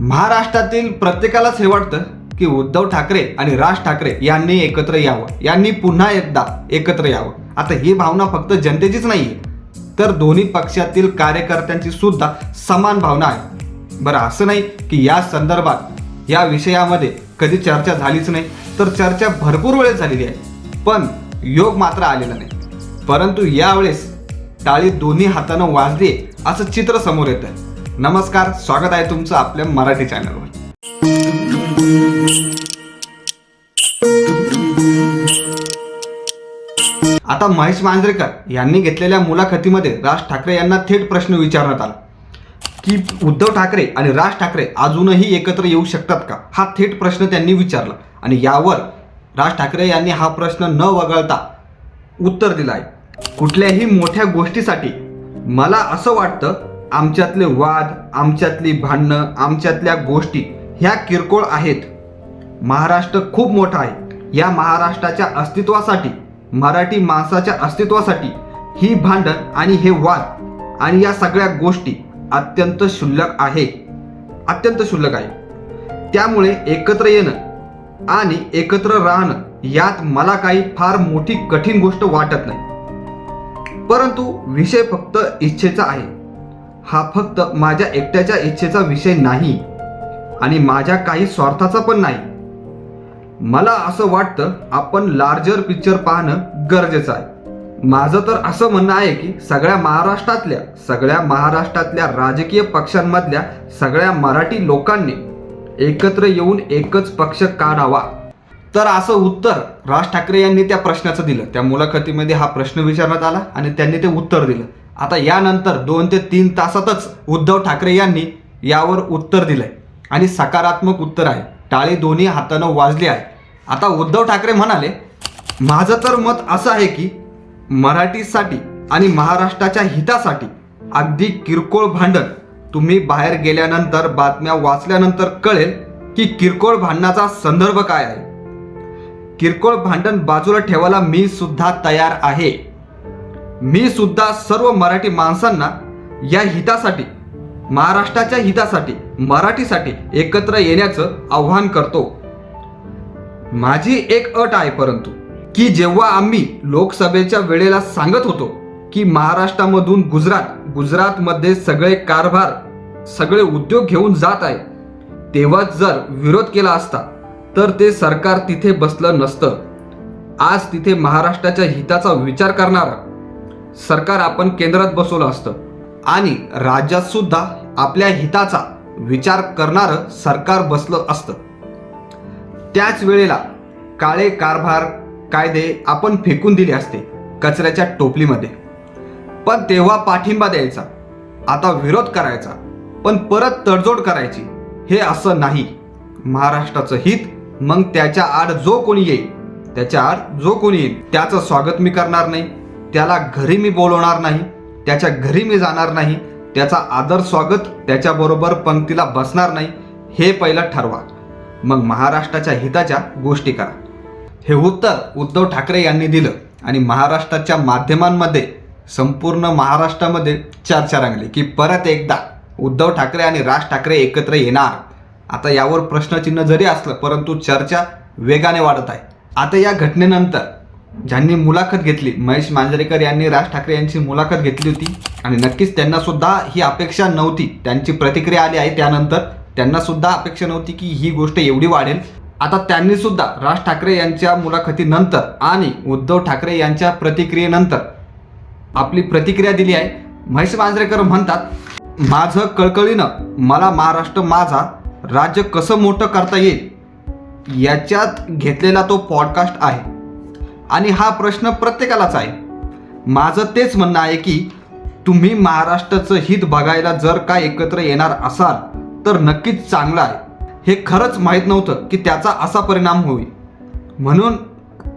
महाराष्ट्रातील प्रत्येकालाच हे वाटतं की उद्धव ठाकरे आणि राज ठाकरे यांनी एकत्र यावं. यांनी पुन्हा एकदा एकत्र यावं. आता ही भावना फक्त जनतेचीच नाही आहे तर दोन्ही पक्षातील कार्यकर्त्यांची सुद्धा समान भावना आहे. बरं असं नाही की या संदर्भात या विषयामध्ये कधी चर्चा झालीच नाही. तर चर्चा भरपूर वेळेस झालेली आहे. पण योग मात्र आलेला नाही. परंतु यावेळेस टाळी दोन्ही हातानं वाजली असं चित्र समोर येतं नमस्कार स्वागत आहे तुमचं आपल्या मराठी चॅनलवर. आता महेश मांजरेकर यांनी घेतलेल्या मुलाखतीमध्ये राज ठाकरे यांना थेट प्रश्न विचारण्यात आला. की उद्धव ठाकरे आणि राज ठाकरे अजूनही एकत्र येऊ शकतात का? हा थेट प्रश्न त्यांनी विचारला. आणि यावर राज ठाकरे यांनी हा प्रश्न न वगळता उत्तर दिलं आहे. कुठल्याही मोठ्या गोष्टीसाठी मला असं वाटतं आमच्यातले वाद आमच्यातली भांडणं आमच्यातल्या गोष्टी ह्या किरकोळ आहेत. महाराष्ट्र खूप मोठा आहे. या महाराष्ट्राच्या अस्तित्वासाठी मराठी माणसाच्या अस्तित्वासाठी ही भांडण आणि हे वाद आणि या सगळ्या गोष्टी अत्यंत क्षुल्लक आहे. अत्यंत क्षुल्लक आहे. त्यामुळे एकत्र येणं आणि एकत्र राहणं यात मला काही फार मोठी कठीण गोष्ट वाटत नाही. परंतु विषय फक्त इच्छेचा आहे. हा फक्त माझ्या एकट्याच्या इच्छेचा विषय नाही आणि माझ्या काही स्वार्थाचा पण नाही. मला असं वाटतं आपण लार्जर पिक्चर पाहणं गरजेचं आहे. माझं तर असं म्हणणं आहे की सगळ्या महाराष्ट्रातल्या सगळ्या महाराष्ट्रातल्या राजकीय पक्षांमधल्या सगळ्या मराठी लोकांनी एकत्र येऊन एकच पक्ष काढावा. तर असं उत्तर राज ठाकरे यांनी त्या प्रश्नाचं दिलं. त्या मुलाखतीमध्ये हा प्रश्न विचारण्यात आला आणि त्यांनी ते उत्तर दिलं. आता यानंतर दोन ते तीन तासातच उद्धव ठाकरे यांनी यावर उत्तर दिलंय. आणि सकारात्मक उत्तर आहे. टाळी दोन्ही हातानं वाजली आहे. आता उद्धव ठाकरे म्हणाले माझं तर मत असं आहे की मराठीसाठी आणि महाराष्ट्राच्या हितासाठी अगदी किरकोळ भांडण तुम्ही बाहेर गेल्यानंतर बातम्या वाचल्यानंतर कळेल की किरकोळ भांडणाचा संदर्भ काय आहे. किरकोळ भांडण बाजूला ठेवायला मी सुद्धा तयार आहे. मी सुद्धा सर्व मराठी माणसांना या हितासाठी महाराष्ट्राच्या हितासाठी मराठीसाठी एकत्र येण्याचं आव्हान करतो. माझी एक अट आहे परंतु की जेव्हा आम्ही लोकसभेच्या वेळेला सांगत होतो की महाराष्ट्रामधून गुजरात गुजरातमध्ये सगळे कारभार सगळे उद्योग घेऊन जात आहे तेव्हाच जर विरोध केला असता तर ते सरकार तिथे बसलं नसतं. आज तिथे महाराष्ट्राच्या हिताचा विचार करणारा सरकार आपण केंद्रात बसवलं असतं. आणि राज्यात सुद्धा आपल्या हिताचा विचार करणारं सरकार बसलं असतं. त्याच वेळेला काळे कारभार कायदे आपण फेकून दिले असते कचऱ्याच्या टोपलीमध्ये. पण तेव्हा पाठिंबा द्यायचा आता विरोध करायचा पण परत तडजोड करायची हे असं नाही. महाराष्ट्राचं हित मग त्याच्या आड जो कोणी येईल त्याच्या आड जो कोणी येईल त्याचं स्वागत मी करणार नाही. त्याला घरी मी बोलवणार नाही त्याच्या घरी मी जाणार नाही त्याचा आदर स्वागत त्याच्याबरोबर पंक्तीला बसणार नाही हे पहिलं ठरवा. मग महाराष्ट्राच्या हिताच्या गोष्टी करा. हे उत्तर उद्धव ठाकरे यांनी दिलं आणि महाराष्ट्राच्या माध्यमांमध्ये संपूर्ण महाराष्ट्रामध्ये चर्चा रंगली की परत एकदा उद्धव ठाकरे आणि राज ठाकरे एकत्र येणार. आता यावर प्रश्नचिन्ह जरी असलं परंतु चर्चा वेगाने वाढत आहे. आता या घटनेनंतर ज्यांनी मुलाखत घेतली महेश मांजरेकर यांनी राज ठाकरे यांची मुलाखत घेतली होती. आणि नक्कीच त्यांना सुद्धा ही अपेक्षा नव्हती. त्यांची प्रतिक्रिया आली आहे त्यानंतर. त्यांना सुद्धा अपेक्षा नव्हती की ही गोष्ट एवढी वाढेल. आता त्यांनी सुद्धा राज ठाकरे यांच्या मुलाखतीनंतर आणि उद्धव ठाकरे यांच्या प्रतिक्रियेनंतर आपली प्रतिक्रिया दिली आहे. महेश मांजरेकर म्हणतात माझं कळकळीनं मला महाराष्ट्र माझा राज्य कसं मोठं करता येईल याच्यात घेतलेला तो पॉडकास्ट आहे. आणि हा प्रश्न प्रत्येकालाच आहे. माझं तेच म्हणणं आहे की तुम्ही महाराष्ट्राचं हित बघायला जर का एकत्र येणार असाल तर नक्कीच चांगलं आहे. हे खरंच माहीत नव्हतं की त्याचा असा परिणाम होईल. म्हणून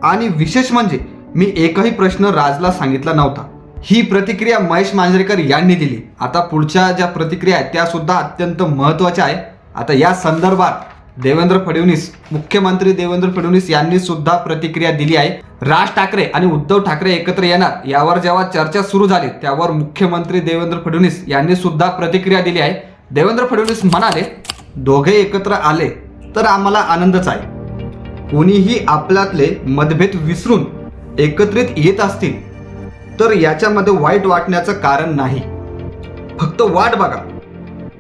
आणि विशेष म्हणजे मी एकही प्रश्न राजला सांगितला नव्हता. ही प्रतिक्रिया महेश मांजरेकर यांनी दिली. आता पुढच्या ज्या प्रतिक्रिया आहेत त्यासुद्धा अत्यंत महत्त्वाच्या आहे. आता या संदर्भात देवेंद्र फडणवीस मुख्यमंत्री देवेंद्र फडणवीस यांनी सुद्धा प्रतिक्रिया दिली आहे. राज ठाकरे आणि उद्धव ठाकरे एकत्र येणार यावर जेव्हा चर्चा सुरू झाली त्यावर मुख्यमंत्री देवेंद्र फडणवीस यांनी सुद्धा प्रतिक्रिया दिली आहे. देवेंद्र फडणवीस म्हणाले दोघे एकत्र आले तर आम्हाला आनंदच आहे. कोणीही आपल्यातले मतभेद विसरून एकत्रित येत असतील तर याच्यामध्ये वाईट वाटण्याचं कारण नाही. फक्त वाट बघा.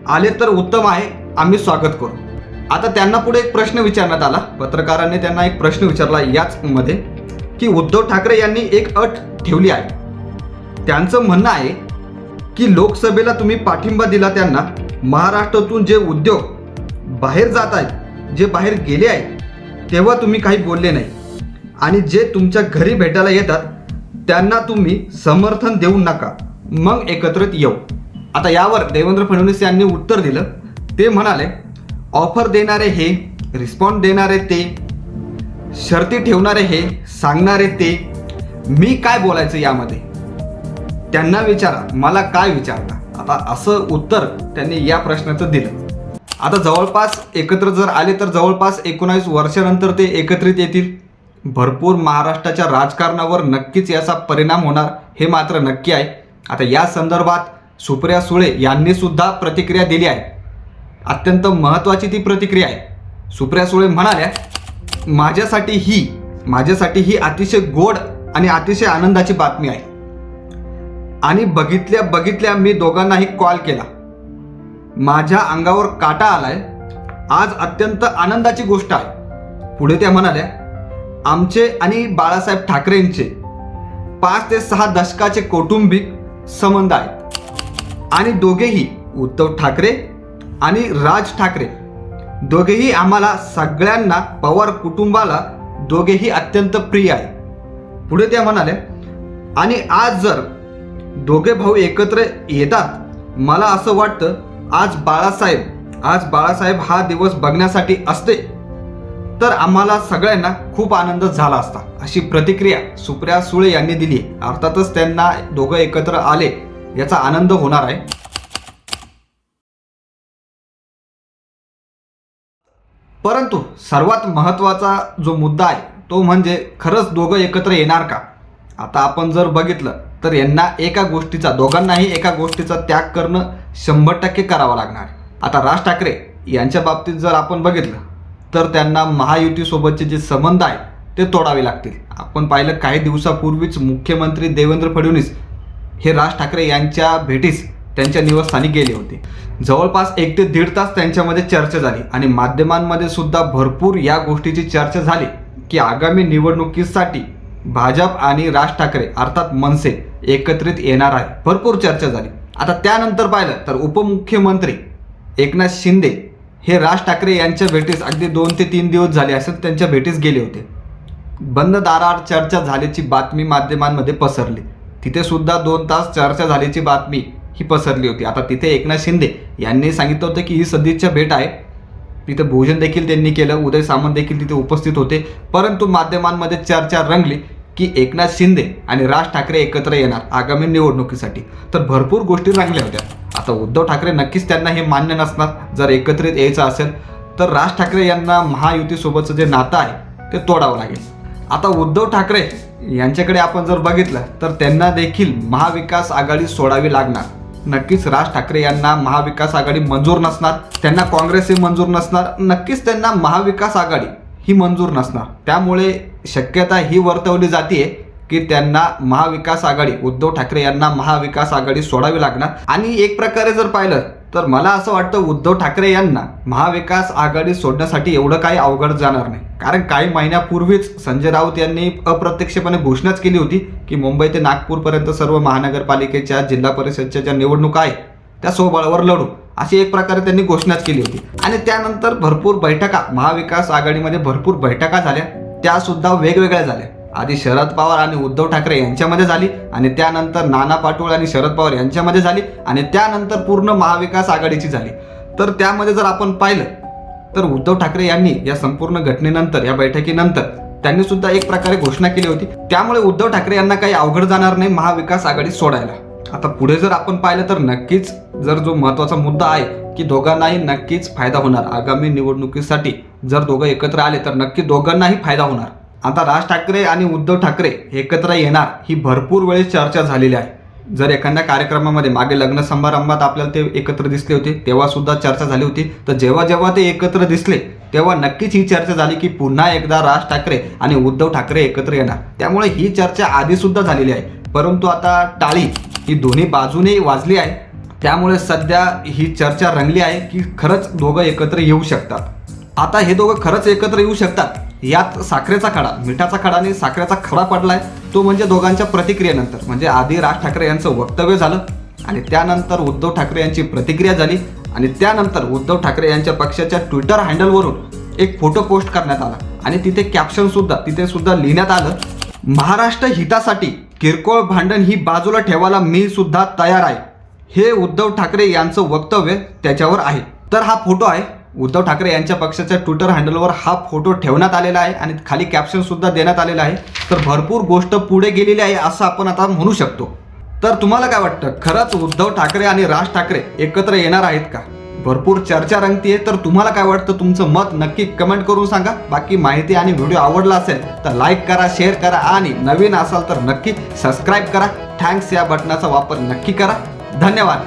आले तर उत्तम आहे आम्ही स्वागत करू. आता त्यांना पुढे एक प्रश्न विचारण्यात आला. पत्रकारांनी त्यांना एक प्रश्न विचारला याच मध्ये की उद्धव ठाकरे यांनी एक अट ठेवली आहे. त्यांचं म्हणणं आहे की लोकसभेला तुम्ही पाठिंबा दिला त्यांना महाराष्ट्रातून जे उद्योग बाहेर जात आहेत जे बाहेर गेले आहेत तेव्हा तुम्ही काही बोलले नाही. आणि जे तुमच्या घरी भेटायला येतात त्यांना तुम्ही समर्थन देऊ नका. मग एकत्रित येऊ. आता यावर देवेंद्र फडणवीस यांनी उत्तर दिलं. ते म्हणाले ऑफर देणारे हे रिस्पॉन्स देणारे ते शर्ती ठेवणारे हे सांगणारे ते मी काय बोलायचं यामध्ये? त्यांना विचारा मला काय विचारता? आता असं उत्तर त्यांनी या प्रश्नाचं दिलं. आता जवळपास एकत्र जर आले तर जवळपास एकोणावीस वर्षानंतर ते एकत्रित येतील. भरपूर महाराष्ट्राच्या राजकारणावर नक्कीच याचा परिणाम होणार हे मात्र नक्की आहे. आता या संदर्भात सुप्रिया सुळे यांनी सुद्धा प्रतिक्रिया दिली आहे. अत्यंत महत्त्वाची ती प्रतिक्रिया आहे. सुप्रिया सुळे म्हणाल्या माझ्यासाठी ही माझ्यासाठी ही अतिशय गोड आणि अतिशय आनंदाची बातमी आहे. आणि बघितल्या बघितल्या मी दोघांनाही कॉल केला. माझ्या अंगावर काटा आलाय. आज अत्यंत आनंदाची गोष्ट आहे. पुढे त्या म्हणाल्या आमचे आणि बाळासाहेब ठाकरेंचे पाच ते सहा दशकाचे कौटुंबिक संबंध आहेत. आणि दोघेही उद्धव ठाकरे आणि राज ठाकरे. दोघेही आम्हाला सगळ्यांना पवार कुटुंबाला दोघेही अत्यंत प्रिय आहे. पुढे त्या म्हणाले आणि आज जर दोघे भाऊ एकत्र येतात मला असं वाटतं आज बाळासाहेब आज बाळासाहेब हा दिवस बघण्यासाठी असते. तर आम्हाला सगळ्यांना खूप आनंद झाला असता. अशी प्रतिक्रिया सुप्रिया सुळे यांनी दिली अर्थातच त्यांना दोघं एकत्र आले याचा आनंद होणार आहे. परंतु सर्वात महत्त्वाचा जो मुद्दा आहे तो म्हणजे खरंच दोघं एकत्र येणार का? आता आपण जर बघितलं तर यांना एका गोष्टीचा दोघांनाही एका गोष्टीचा त्याग करणं शंभर टक्के करावं लागणार आता राज ठाकरे यांच्या बाबतीत जर आपण बघितलं तर त्यांना महायुतीसोबतचे जे संबंध आहेत ते तोडावे लागतील. आपण पाहिलं काही दिवसापूर्वीच मुख्यमंत्री देवेंद्र फडणवीस हे राज ठाकरे यांच्या भेटीस त्यांच्या निवासस्थानी गेले होते. जवळपास एक ते दीड तास त्यांच्यामध्ये चर्चा झाली आणि माध्यमांमध्ये सुद्धा भरपूर या गोष्टीची चर्चा झाली की आगामी निवडणुकीसाठी भाजप आणि राज ठाकरे अर्थात मनसे एकत्रित येणार आहे. भरपूर चर्चा झाली. आता त्यानंतर पाहिलं तर उपमुख्यमंत्री एकनाथ शिंदे हे राज ठाकरे यांच्या भेटीस अगदी दोन ते तीन दिवस झाले असेल त्यांच्या भेटीस गेले होते. बंद दाराआड चर्चा झाल्याची बातमी माध्यमांमध्ये पसरली. तिथे सुद्धा दोन तास चर्चा झाल्याची बातमी ही पसरली होती. आता तिथे एकनाथ शिंदे यांनी सांगितलं होतं की ही सदिच्छा भेट आहे. तिथे भोजन देखील त्यांनी केलं उदय सामंत देखील तिथे उपस्थित होते. परंतु माध्यमांमध्ये चर्चा रंगली की एकनाथ शिंदे आणि राज ठाकरे एकत्र येणार आगामी निवडणुकीसाठी. तर भरपूर गोष्टी रंगल्या होत्या. आता उद्धव ठाकरे नक्कीच त्यांना हे मान्य नसणार. जर एकत्रित यायचं असेल तर राज ठाकरे यांना महायुतीसोबतचं जे नातं आहे ते तोडावं लागेल. आता उद्धव ठाकरे यांच्याकडे आपण जर बघितलं तर त्यांना देखील महाविकास आघाडी सोडावी लागणार. नक्कीच राज ठाकरे यांना महाविकास आघाडी मंजूर नसणार त्यांना काँग्रेसही मंजूर नसणार नक्कीच त्यांना महाविकास आघाडी ही मंजूर नसणार. त्यामुळे शक्यता ही वर्तवली जाते की त्यांना महाविकास आघाडी उद्धव ठाकरे यांना महाविकास आघाडी सोडावी लागणार. आणि एक प्रकारे जर पाहिलं तर मला असं वाटतं उद्धव ठाकरे यांना महाविकास आघाडी सोडण्यासाठी एवढं काही अवघड जाणार नाही. कारण काही महिन्यापूर्वीच संजय राऊत यांनी अप्रत्यक्षपणे घोषणाच केली होती की मुंबई ते नागपूरपर्यंत सर्व महानगरपालिकेच्या जिल्हा परिषदच्या ज्या निवडणुका आहेत त्या सोबळावर लढू. अशी एक प्रकारे त्यांनी घोषणाच केली होती. आणि त्यानंतर भरपूर बैठका महाविकास आघाडीमध्ये भरपूर बैठका झाल्या. त्यासुद्धा वेगवेगळ्या झाल्या. आधी शरद पवार आणि उद्धव ठाकरे यांच्यामध्ये झाली आणि त्यानंतर नाना पाटोळ आणि शरद पवार यांच्यामध्ये झाली आणि त्यानंतर पूर्ण महाविकास आघाडीची झाली. तर त्यामध्ये जर आपण पाहिलं तर उद्धव ठाकरे यांनी या संपूर्ण घटनेनंतर या बैठकीनंतर त्यांनी सुद्धा एक प्रकारे घोषणा केली होती. त्यामुळे उद्धव ठाकरे यांना काही अवघड जाणार नाही महाविकास आघाडी सोडायला. आता पुढे जर आपण पाहिलं तर नक्कीच जर जो महत्त्वाचा मुद्दा आहे की दोघांनाही नक्कीच फायदा होणार. आगामी निवडणुकीसाठी जर दोघं एकत्र आले तर नक्की दोघांनाही फायदा होणार. आता राज ठाकरे आणि उद्धव ठाकरे एकत्र येणार ही भरपूर वेळेस चर्चा झालेली आहे. जर एखाद्या कार्यक्रमामध्ये मागे लग्न समारंभात आपल्याला ते एकत्र दिसले होते तेव्हा सुद्धा चर्चा झाली होती. तर जेव्हा जेव्हा ते एकत्र दिसले तेव्हा नक्कीच ही चर्चा झाली की पुन्हा एकदा राज ठाकरे आणि उद्धव ठाकरे एकत्र येणार. त्यामुळे ही चर्चा आधीसुद्धा झालेली आहे. परंतु आता टाळी ही दोन्ही बाजूने वाजली आहे. त्यामुळे सध्या ही चर्चा रंगली आहे की खरंच दोघं एकत्र येऊ शकतात. आता हे दोघं खरंच एकत्र येऊ शकतात? यात साखरेचा खडा मिठाचा खडा आणि साखरेचा खडा पडलाय. तो म्हणजे दोघांच्या प्रतिक्रियेनंतर. म्हणजे आधी राज ठाकरे यांचं वक्तव्य झालं आणि त्यानंतर उद्धव ठाकरे यांची प्रतिक्रिया झाली आणि त्यानंतर उद्धव ठाकरे यांच्या पक्षाच्या ट्विटर हँडलवरून एक फोटो पोस्ट करण्यात आला. आणि तिथे कॅप्शन सुद्धा तिथे सुद्धा लिहिण्यात आलं महाराष्ट्र हितासाठी किरकोळ भांडण ही बाजूला ठेवायला मी सुद्धा तयार आहे. हे उद्धव ठाकरे यांचं वक्तव्य त्याच्यावर आहे. तर हा फोटो आहे. उद्धव ठाकरे यांच्या पक्षाच्या ट्विटर हँडलवर हा फोटो ठेवण्यात आलेला आहे आणि खाली कॅप्शनसुद्धा देण्यात आलेलं आहे. तर भरपूर गोष्ट पुढे गेलेली आहे असं आपण आता म्हणू शकतो. तर तुम्हाला काय वाटतं? खरंच उद्धव ठाकरे आणि राज ठाकरे एकत्र येणार आहेत का? भरपूर चर्चा रंगतीये तर तुम्हाला काय वाटतं? तुमचं मत नक्की कमेंट करून सांगा. बाकी माहिती आणि व्हिडिओ आवडला असेल तर लाईक करा शेअर करा आणि नवीन असाल तर नक्की सबस्क्राईब करा. थँक्स या बटनाचा वापर नक्की करा. धन्यवाद.